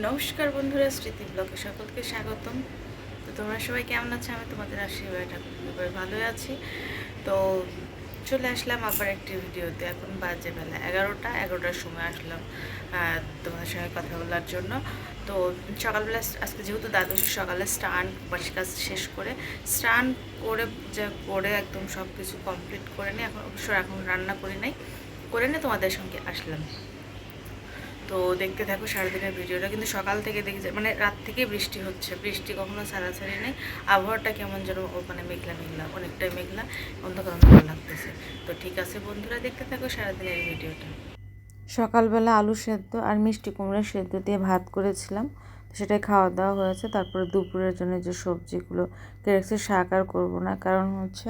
নমস্কার বন্ধুরা, স্মৃতি ব্লগে সকলকে স্বাগতম। তো তোমরা সবাই কেমন আছো? আমি তোমাদের আশীর্বাদ একেবারে ভালোই আছি। তো চলে আসলাম আবার একটি ভিডিওতে। এখন বাজে বেলা এগারোটা, এগারোটার সময় আসলাম তোমাদের সঙ্গে কথা বলার জন্য। তো সকালবেলা, আজকে যেহেতু দ্বাদশী, সকালে স্নান বাসি কাজ শেষ করে স্নান করে যা করে একদম সব কিছু কমপ্লিট করে নিয়ে এখন অবশ্য এখন রান্না করি নাই। করে নিয়ে তোমাদের সঙ্গে আসলাম। তো দেখতে থাকো সারাদিনের ভিডিওটা। কিন্তু সকাল থেকে দেখি মানে রাত থেকে বৃষ্টি হচ্ছে। বৃষ্টি কখনো ছাড়াছাড়ি নেই। আবহাওয়াটা কেমন যেন ওখানে মেঘলা মেঘলা, অনেকটাই মেঘলা, অন্ধকার অন্ধকার লাগতেছে। তো ঠিক আছে বন্ধুরা, দেখতে থাকো সারাদিনের ভিডিওটা। সকালবেলা আলু সেদ্ধ আর মিষ্টি কুমড়া সেদ্ধ দিয়ে ভাত করেছিলাম। সেটাই খাওয়া দাওয়া হয়েছে। তারপরে দুপুরের জন্য যে সবজিগুলো কেরেক্সের শাক আর করব না। কারণ হচ্ছে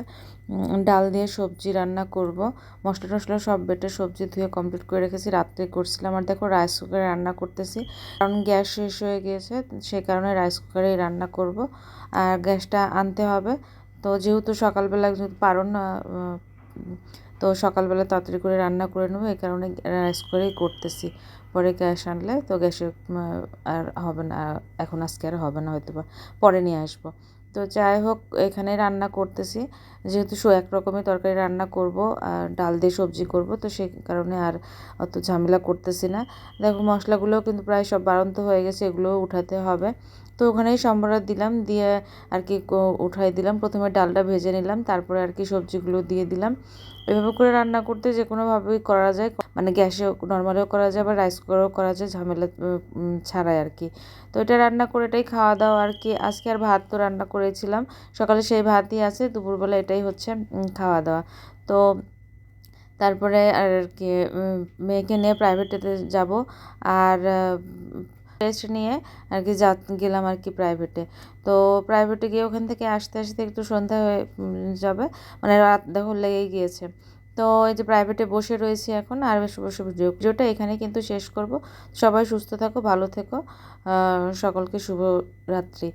ডাল দিয়ে সবজি রান্না করব। মশলা টশলা সব বেটে সবজি ধুয়ে কমপ্লিট করে রেখেছি। রাত্রে করছিলাম আর দেখো রাইস কুকারে রান্না করতেছি। কারণ গ্যাস শেষ হয়ে গিয়েছে সেই কারণে রাইস কুকারেই রান্না করব। আর গ্যাসটা আনতে হবে। তো যেহেতু সকালবেলা যেহেতু পারো না উম, তো সকালবেলা তাড়াতাড়ি করে রান্না করে নেব, এই কারণে রাইস করেই করতেছি। পরে গ্যাস আনলে তো গ্যাসে আর হবে না, এখন আজকে আর হবে না হয়তো বা পরে নিয়ে আসব। তো যাই হোক, এখানে রান্না করতেছি। যেহেতু সো এক রকমের তরকারি রান্না করব আর ডাল দিয়ে সবজি করব, তো সেই কারণে আর অত ঝামেলা করতেছি না। দেখো, মশলাগুলোও কিন্তু প্রায় সব বাড়ন্ত হয়ে গেছে, এগুলোও উঠাতে হবে। তো ওখানেই সম্বরা দিলাম, দিয়ে আর কি উঠাই দিলাম। প্রথমে ডালটা ভেজে নিলাম, তারপরে আর কি সবজিগুলো দিয়ে দিলাম। এভাবে করে রান্না করতে যে কোনোভাবেই করা যায় মানে গ্যাসে নর্মালেও করা যায় বা রাইস কুকারেও করা যায়, ঝামেলা ছাড়াই আর কি। তো এটা রান্না করে এটাই খাওয়া দাওয়া আর কি। আজকে আর ভাত তো রান্না করেছিলাম। সকালে সেই ভাতই আছে, দুপুরবেলা এটাই হচ্ছে খাওয়া দাওয়া তো তারপরে আর কি মেয়েকে নিয়ে প্রাইভেটেতে যাব। আর টেস্ট নিয়ে আর কি যা, গেলাম আর কি প্রাইভেটে তো প্রাইভেটে গিয়ে ওখান থেকে আসতে আসতে একটু সন্ধ্যা হয়ে যাবে। মানে রাত দেখো লেগেই গিয়েছে। তো এই যে প্রাইভেটে বসে রয়েছি এখন, আর বসে বসে ভিডিও ভিডিওটা এখানে কিন্তু শেষ করব। সবাই সুস্থ থাকো, ভালো থেকো। সকলকে শুভ রাত্রি।